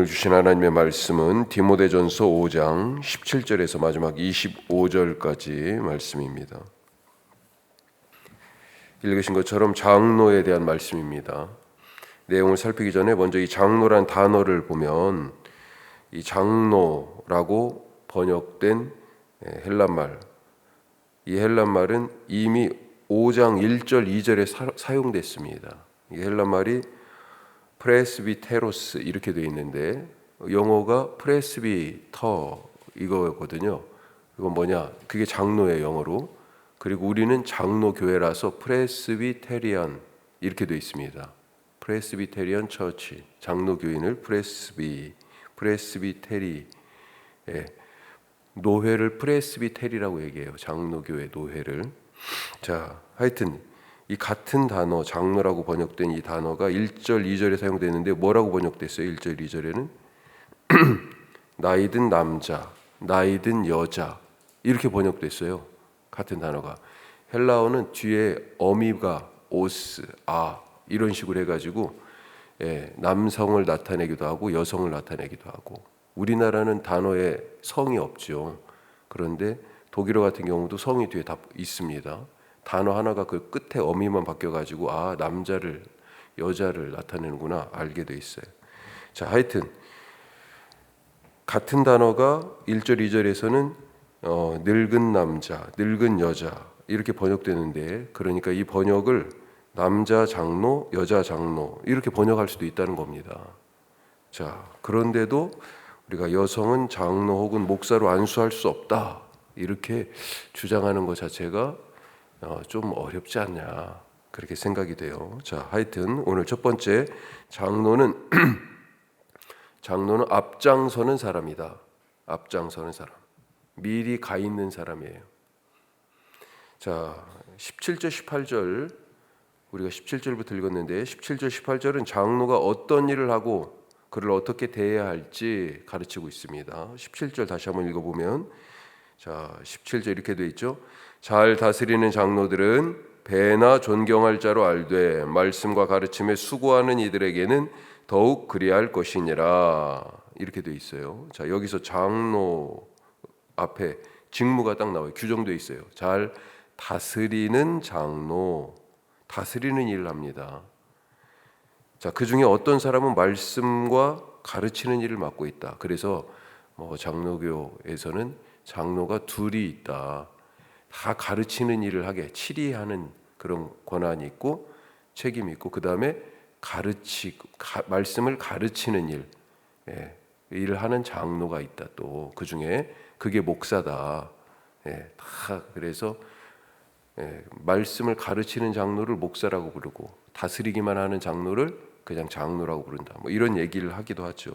오늘 주신 하나님의 말씀은 디모데전서 5장 17절에서 마지막 25절까지 말씀입니다. 읽으신 것처럼 장로에 대한 말씀입니다. 내용을 살피기 전에 먼저 이 장로란 단어를 보면 이 장로라고 번역된 예, 헬란말 이 헬란말은 이미 5장 1절 2절에 사, 용됐습니다 이 헬란말이 프레스비테로스 이렇게 되어 있는데 영어가 프레스비터 이거거든요. 이건 뭐냐? 그게 장로의 영어로. 그리고 우리는 장로 교회라서 프레스비테리안 이렇게 되어 있습니다. 프레스비테리안 처치 장로 교인을 프레스비 프레스비테리 예. 노회를 프레스비테리라고 얘기해요. 장로 교회 노회를. 자, 하여튼 이 같은 단어 장로라고 번역된 이 단어가 1절 2절에 사용되는데 뭐라고 번역됐어요? 1절 2절에는 나이든 남자, 나이든 여자 이렇게 번역됐어요. 같은 단어가 헬라어는 뒤에 어미가 오스, 아 이런 식으로 해가지고 예, 남성을 나타내기도 하고 여성을 나타내기도 하고 우리나라는 단어에 성이 없죠. 그런데 독일어 같은 경우도 성이 뒤에 다 있습니다. 단어 하나가 그 끝에 어미만 바뀌어 가지고 아 남자를 여자를 나타내는구나 알게 돼 있어요. 자 하여튼 같은 단어가 1절 2절에서는 어, 늙은 남자, 늙은 여자 이렇게 번역되는데 그러니까 이 번역을 남자 장로, 여자 장로 이렇게 번역할 수도 있다는 겁니다. 자 그런데도 우리가 여성은 장로 혹은 목사로 안수할 수 없다 이렇게 주장하는 것 자체가 어, 좀 어렵지 않냐 그렇게 생각이 돼요. 자, 하여튼 오늘 첫 번째 장로는 장로는 앞장서는 사람이다. 앞장서는 사람. 미리 가 있는 사람이에요. 자, 17절 18절 우리가 17절부터 읽었는데 17절 18절은 장로가 어떤 일을 하고 그를 어떻게 대해야 할지 가르치고 있습니다. 17절 다시 한번 읽어 보면 자, 17절 이렇게 돼 있죠. 잘 다스리는 장로들은 배나 존경할 자로 알되 말씀과 가르침에 수고하는 이들에게는 더욱 그리할 것이니라 이렇게 돼 있어요. 자 여기서 장로 앞에 직무가 딱 나와요. 규정돼 있어요. 잘 다스리는 장로 다스리는 일을 합니다. 자 그 중에 어떤 사람은 말씀과 가르치는 일을 맡고 있다. 그래서 뭐 장로교에서는 장로가 둘이 있다. 다 가르치는 일을 하게 치리하는 그런 권한이 있고 책임이 있고 그 다음에 가르치 말씀을 가르치는 일. 예, 일을 하는 장로가 있다 또. 그 중에 그게 목사다. 예, 다 그래서 예, 말씀을 가르치는 장로를 목사라고 부르고 다스리기만 하는 장로를 그냥 장로라고 부른다. 뭐 이런 얘기를 하기도 하죠.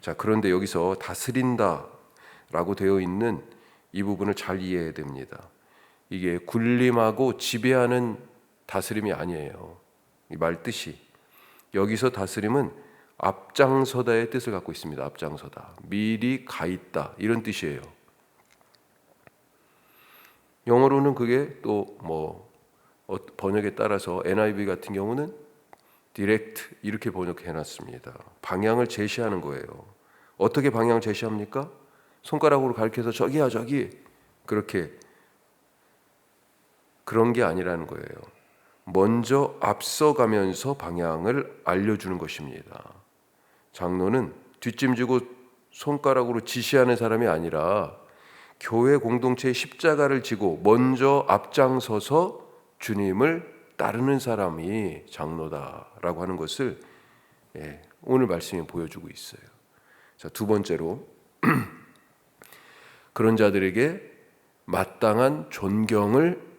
자 그런데 여기서 다스린다라고 되어 있는 이 부분을 잘 이해해야 됩니다. 이게 군림하고 지배하는 다스림이 아니에요. 이 말 뜻이 여기서 다스림은 앞장서다의 뜻을 갖고 있습니다. 앞장서다. 미리 가 있다. 이런 뜻이에요. 영어로는 그게 또뭐 어, 번역에 따라서 NIV 같은 경우는 디렉트 이렇게 번역해 놨습니다. 방향을 제시하는 거예요. 어떻게 방향 제시합니까? 손가락으로 가리켜서 저기야 저기 그렇게 그런 게 아니라는 거예요. 먼저 앞서가면서 방향을 알려주는 것입니다. 장로는 뒷짐지고 손가락으로 지시하는 사람이 아니라 교회 공동체의 십자가를 지고 먼저 앞장서서 주님을 따르는 사람이 장로다라고 하는 것을 예, 오늘 말씀이 보여주고 있어요. 자, 두 번째로 그런 자들에게 마땅한 존경을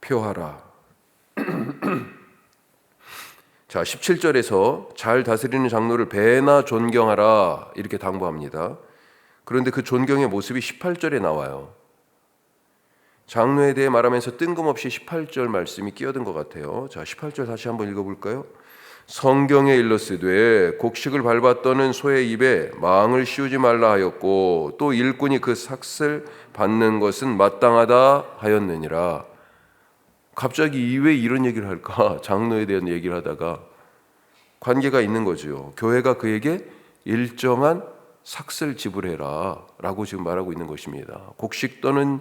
표하라. 자, 17절에서 잘 다스리는 장로를 배나 존경하라 이렇게 당부합니다. 그런데 그 존경의 모습이 18절에 나와요. 장로에 대해 말하면서 뜬금없이 18절 말씀이 끼어든 것 같아요. 자, 18절 다시 한번 읽어볼까요? 성경에 일렀으되 곡식을 밟았더는 소의 입에 망을 씌우지 말라 하였고 또 일꾼이 그 삭슬 받는 것은 마땅하다 하였느니라. 갑자기 왜 이런 얘기를 할까? 장로에 대한 얘기를 하다가 관계가 있는 거죠. 교회가 그에게 일정한 삭슬 지불해라라고 지금 말하고 있는 것입니다. 곡식 떠는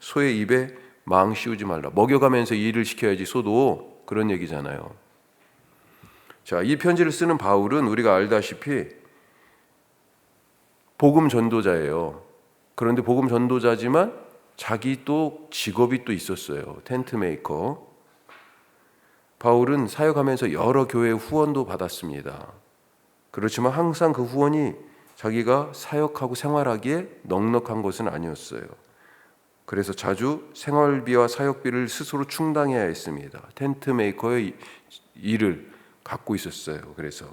소의 입에 망 씌우지 말라. 먹여가면서 일을 시켜야지 소도 그런 얘기잖아요. 자, 이 편지를 쓰는 바울은 우리가 알다시피 복음 전도자예요. 그런데 복음 전도자지만 자기 또 직업이 또 있었어요. 텐트 메이커. 바울은 사역하면서 여러 교회 후원도 받았습니다. 그렇지만 항상 그 후원이 자기가 사역하고 생활하기에 넉넉한 것은 아니었어요. 그래서 자주 생활비와 사역비를 스스로 충당해야 했습니다. 텐트 메이커의 일을 갖고 있었어요. 그래서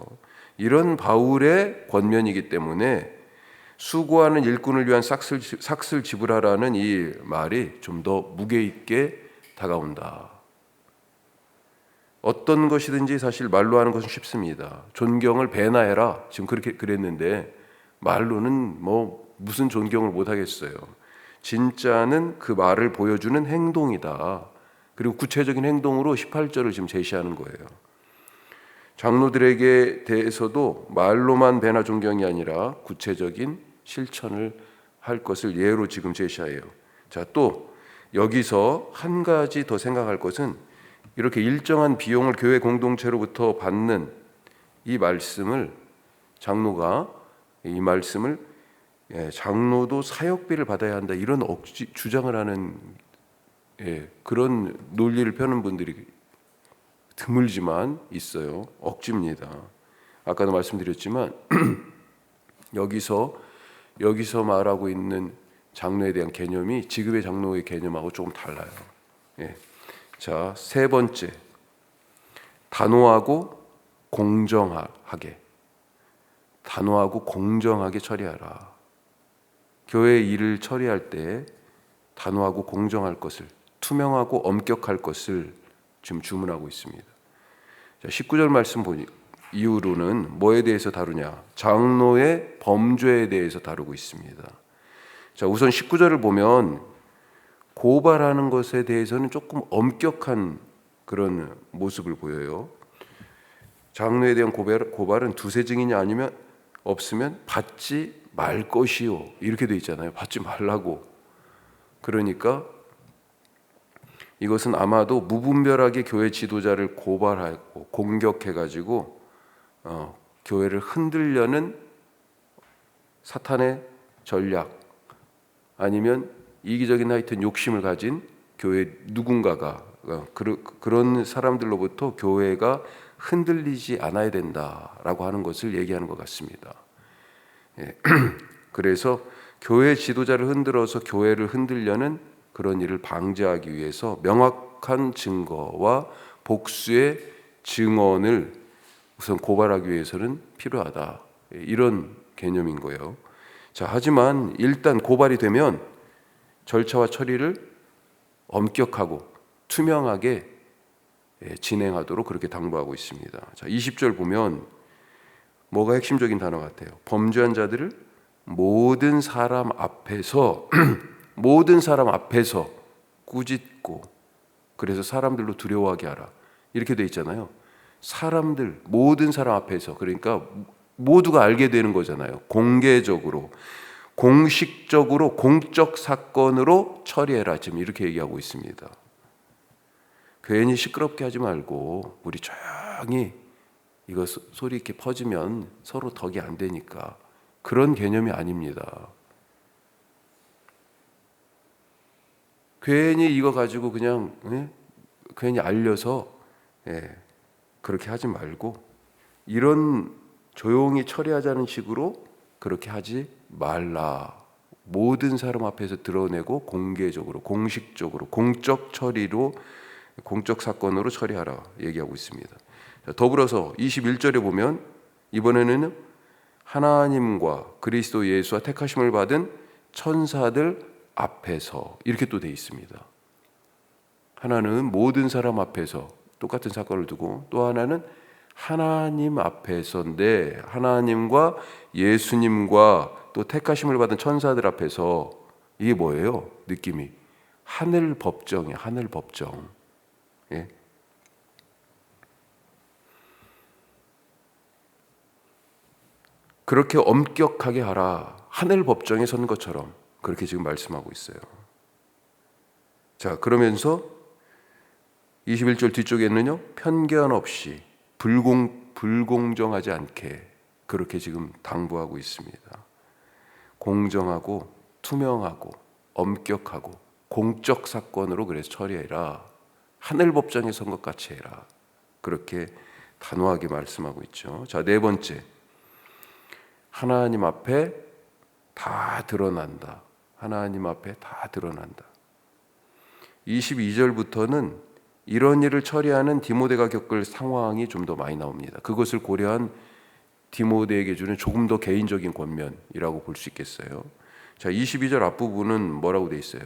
이런 바울의 권면이기 때문에 수고하는 일꾼을 위한 삭슬, 삭슬 지불하라는 이 말이 좀 더 무게 있게 다가온다. 어떤 것이든지 사실 말로 하는 것은 쉽습니다. 존경을 배나 해라. 지금 그렇게 그랬는데 말로는 뭐 무슨 존경을 못 하겠어요. 진짜는 그 말을 보여주는 행동이다. 그리고 구체적인 행동으로 18절을 지금 제시하는 거예요. 장로들에게 대해서도 말로만 배나 존경이 아니라 구체적인 실천을 할 것을 예로 지금 제시해요. 자, 또 여기서 한 가지 더 생각할 것은 이렇게 일정한 비용을 교회 공동체로부터 받는 이 말씀을 장로가 이 말씀을 예, 장로도 사역비를 받아야 한다 이런 억지 주장을 하는 예, 그런 논리를 펴는 분들이 드물지만 있어요. 억지입니다. 아까도 말씀드렸지만 여기서 여기서 말하고 있는 장로에 대한 개념이 지금의 장로의 개념하고 조금 달라요. 예. 자, 세 번째. 단호하고 공정하게. 단호하고 공정하게 처리하라. 교회 일을 처리할 때 단호하고 공정할 것을, 투명하고 엄격할 것을 지금 주문하고 있습니다. 자, 19절 말씀 보니 이후로는 뭐에 대해서 다루냐? 장로의 범죄에 대해서 다루고 있습니다. 자, 우선 19절을 보면 고발하는 것에 대해서는 조금 엄격한 그런 모습을 보여요. 장로에 대한 고발, 고발은 두세 증인이 아니면 없으면 받지 말 것이요. 이렇게 돼 있잖아요. 받지 말라고. 그러니까 이것은 아마도 무분별하게 교회 지도자를 고발하고 공격해 가지고 어, 교회를 흔들려는 사탄의 전략 아니면 이기적인 하여튼 욕심을 가진 교회 누군가가 어, 그런 사람들로부터 교회가 흔들리지 않아야 된다라고 하는 것을 얘기하는 것 같습니다. 예. 그래서 교회 지도자를 흔들어서 교회를 흔들려는 그런 일을 방지하기 위해서 명확한 증거와 복수의 증언을 우선 고발하기 위해서는 필요하다. 예, 이런 개념인 거예요. 자, 하지만 일단 고발이 되면 절차와 처리를 엄격하고 투명하게 예, 진행하도록 그렇게 당부하고 있습니다. 자, 20절 보면 뭐가 핵심적인 단어 같아요. 범죄한 자들을 모든 사람 앞에서 모든 사람 앞에서 꾸짖고 그래서 사람들로 두려워하게 하라. 이렇게 돼 있잖아요. 사람들 모든 사람 앞에서 그러니까 모두가 알게 되는 거잖아요. 공개적으로 공식적으로 공적 사건으로 처리해라. 지금 이렇게 얘기하고 있습니다. 괜히 시끄럽게 하지 말고 우리 조용히 이거 소리 이렇게 퍼지면 서로 덕이 안 되니까 그런 개념이 아닙니다. 괜히 이거 가지고 그냥 예? 괜히 알려서 예, 그렇게 하지 말고 이런 조용히 처리하자는 식으로 그렇게 하지 말라. 모든 사람 앞에서 드러내고 공개적으로, 공식적으로, 공적 처리로, 공적 사건으로 처리하라 얘기하고 있습니다. 더불어서 21절에 보면 이번에는 하나님과 그리스도 예수와 택하심을 받은 천사들 앞에서 이렇게 또 돼 있습니다. 하나는 모든 사람 앞에서 똑같은 사건을 두고 또 하나는 하나님 앞에서인데 하나님과 예수님과 또 택하심을 받은 천사들 앞에서 이게 뭐예요? 느낌이 하늘 법정이 하늘 법정. 예? 그렇게 엄격하게 하라. 하늘 법정에 선 것처럼 그렇게 지금 말씀하고 있어요. 자, 그러면서 21절 뒤쪽에는요. 편견 없이 불공 불공정하지 않게 그렇게 지금 당부하고 있습니다. 공정하고 투명하고 엄격하고 공적 사건으로 그래서 처리해라. 하늘 법정에 선 것 같이 해라. 그렇게 단호하게 말씀하고 있죠. 자, 네 번째. 하나님 앞에 다 드러난다. 하나님 앞에 다 드러난다. 22절부터는 이런 일을 처리하는 디모데가 겪을 상황이 좀 더 많이 나옵니다. 그것을 고려한 디모데에게 주는 조금 더 개인적인 권면이라고 볼 수 있겠어요. 자, 22절 앞부분은 뭐라고 돼 있어요?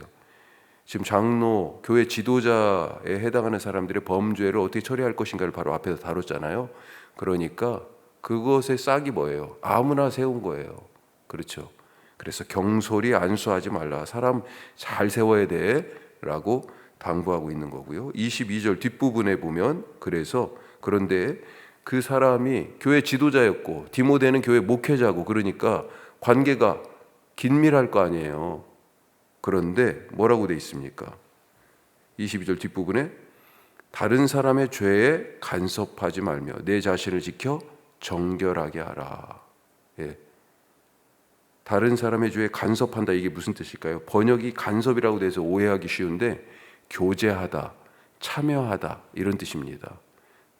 지금 장로, 교회 지도자에 해당하는 사람들의 범죄를 어떻게 처리할 것인가를 바로 앞에서 다뤘잖아요. 그러니까 그것의 싹이 뭐예요? 아무나 세운 거예요. 그렇죠. 그래서 경솔히 안수하지 말라. 사람 잘 세워야 돼. 라고 당부하고 있는 거고요. 22절 뒷부분에 보면 그래서 그런데 그 사람이 교회 지도자였고 디모데는 교회 목회자고 그러니까 관계가 긴밀할 거 아니에요. 그런데 뭐라고 돼 있습니까? 22절 뒷부분에 다른 사람의 죄에 간섭하지 말며 내 자신을 지켜 정결하게 하라. 예. 다른 사람의 죄에 간섭한다 이게 무슨 뜻일까요? 번역이 간섭이라고 돼서 오해하기 쉬운데 교제하다, 참여하다 이런 뜻입니다.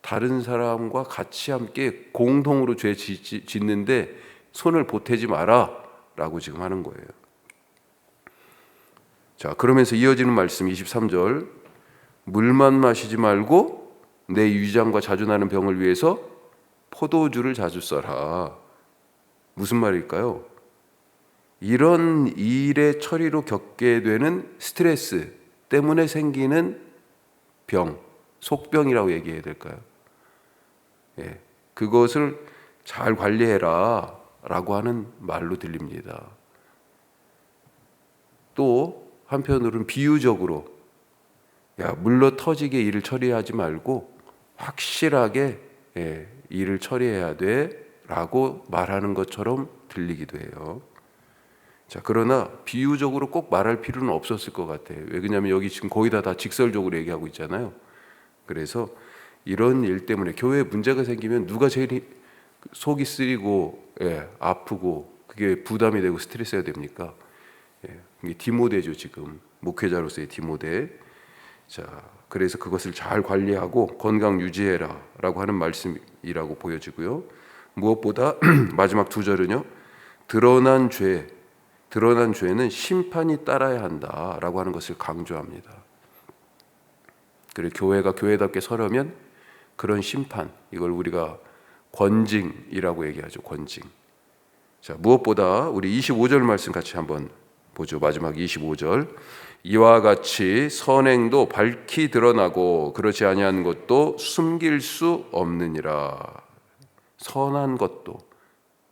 다른 사람과 같이 함께 공동으로 죄 짓는데 손을 보태지 마라라고 지금 하는 거예요. 자, 그러면서 이어지는 말씀 23절 물만 마시지 말고 내 위장과 자주 나는 병을 위해서 포도주를 자주 써라. 무슨 말일까요? 이런 일의 처리로 겪게 되는 스트레스 때문에 생기는 병, 속병이라고 얘기해야 될까요? 예, 그것을 잘 관리해라 라고 하는 말로 들립니다. 또 한편으로는 비유적으로 야 물러 터지게 일을 처리하지 말고 확실하게 예, 일을 처리해야 돼 라고 말하는 것처럼 들리기도 해요. 자 그러나 비유적으로 꼭 말할 필요는 없었을 것 같아요. 왜 그러냐면 여기 지금 거의 다, 다 직설적으로 얘기하고 있잖아요. 그래서 이런 일 때문에 교회에 문제가 생기면 누가 제일 속이 쓰리고 예, 아프고 그게 부담이 되고 스트레스가 됩니까? 예, 이게 디모데죠 지금 목회자로서의 디모데. 자 그래서 그것을 잘 관리하고 건강 유지해라라고 하는 말씀이라고 보여지고요. 무엇보다 마지막 두 절은요. 드러난 죄, 드러난 죄는 심판이 따라야 한다라고 하는 것을 강조합니다. 그리고 교회가 교회답게 서려면 그런 심판 이걸 우리가 권징이라고 얘기하죠. 권징. 자, 무엇보다 우리 25절 말씀 같이 한번 보죠. 마지막 25절. 이와 같이 선행도 밝히 드러나고 그렇지 아니한 것도 숨길 수 없느니라. 선한 것도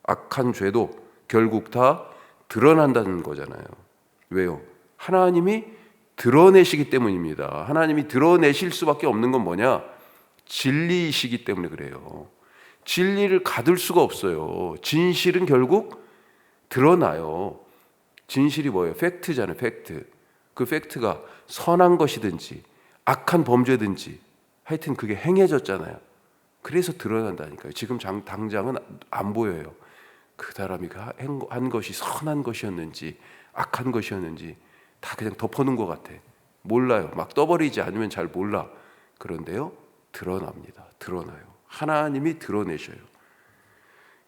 악한 죄도 결국 다 드러난다는 거잖아요. 왜요? 하나님이 드러내시기 때문입니다. 하나님이 드러내실 수밖에 없는 건 뭐냐? 진리이시기 때문에 그래요. 진리를 가둘 수가 없어요. 진실은 결국 드러나요. 진실이 뭐예요? 팩트잖아요, 팩트. 그 팩트가 선한 것이든지 악한 범죄든지 하여튼 그게 행해졌잖아요. 그래서 드러난다니까요. 지금 장, 당장은 안 보여요. 그 사람이 그한 것이 선한 것이었는지 악한 것이었는지 다 그냥 덮어놓은 것 같아. 몰라요. 막 떠버리지 않으면 잘 몰라. 그런데요, 드러납니다. 드러나요. 하나님이 드러내셔요.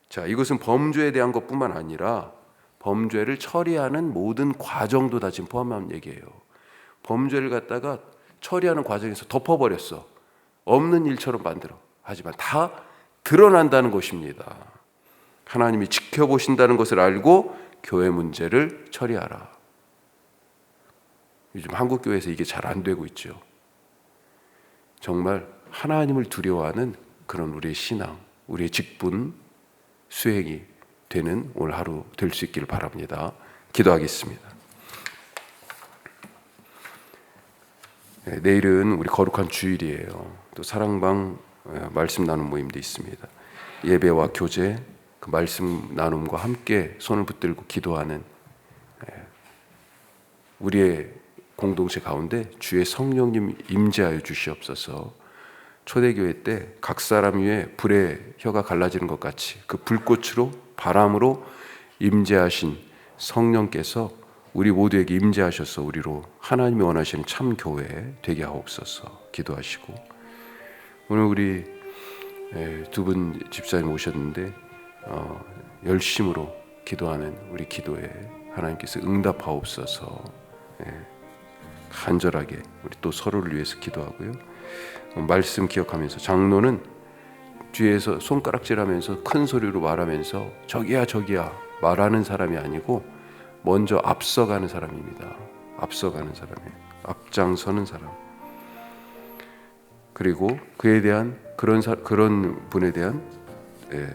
자, 이것은 범죄에 대한 것뿐만 아니라 범죄를 처리하는 모든 과정도 다 지금 포함한 얘기예요. 범죄를 갖다가 처리하는 과정에서 덮어버렸어. 없는 일처럼 만들어. 하지만 다 드러난다는 것입니다. 하나님이 지켜보신다는 것을 알고 교회 문제를 처리하라. 요즘 한국 교회에서 이게 잘 안 되고 있죠. 정말 하나님을 두려워하는 그런 우리의 신앙, 우리의 직분 수행이 되는 오늘 하루 될 수 있기를 바랍니다. 기도하겠습니다. 네, 내일은 우리 거룩한 주일이에요. 또 사랑방 예, 말씀 나눈 모임도 있습니다. 예배와 교제 그 말씀 나눔과 함께 손을 붙들고 기도하는 예, 우리의 공동체 가운데 주의 성령님 임재하여 주시옵소서. 초대교회 때 각 사람 위에 불의 혀가 갈라지는 것 같이 그 불꽃으로 바람으로 임재하신 성령께서 우리 모두에게 임재하셔서 우리로 하나님이 원하시는 참 교회 되게 하옵소서 기도하시고 오늘 우리 두 분 집사님 오셨는데 어, 열심으로 기도하는 우리 기도에 하나님께서 응답하옵소서 예, 간절하게 우리 또 서로를 위해서 기도하고요. 어, 말씀 기억하면서 장로는 뒤에서 손가락질하면서 큰 소리로 말하면서 저기야 저기야 말하는 사람이 아니고 먼저 앞서가는 사람입니다. 앞서가는 사람이에요. 앞장서는 사람. 그리고 그에 대한 그런 사, 그런 분에 대한 예,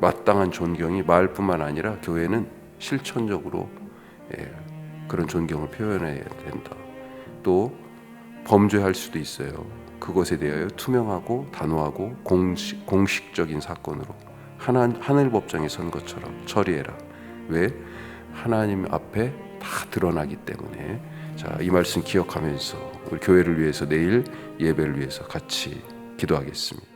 마땅한 존경이 말뿐만 아니라 교회는 실천적으로 예, 그런 존경을 표현해야 된다. 또 범죄할 수도 있어요. 그것에 대하여 투명하고 단호하고 공식, 공식적인 사건으로 하나, 하늘 법정에 선 것처럼 처리해라. 왜? 하나님 앞에 다 드러나기 때문에 자, 이 말씀 기억하면서 우리 교회를 위해서 내일 예배를 위해서 같이 기도하겠습니다.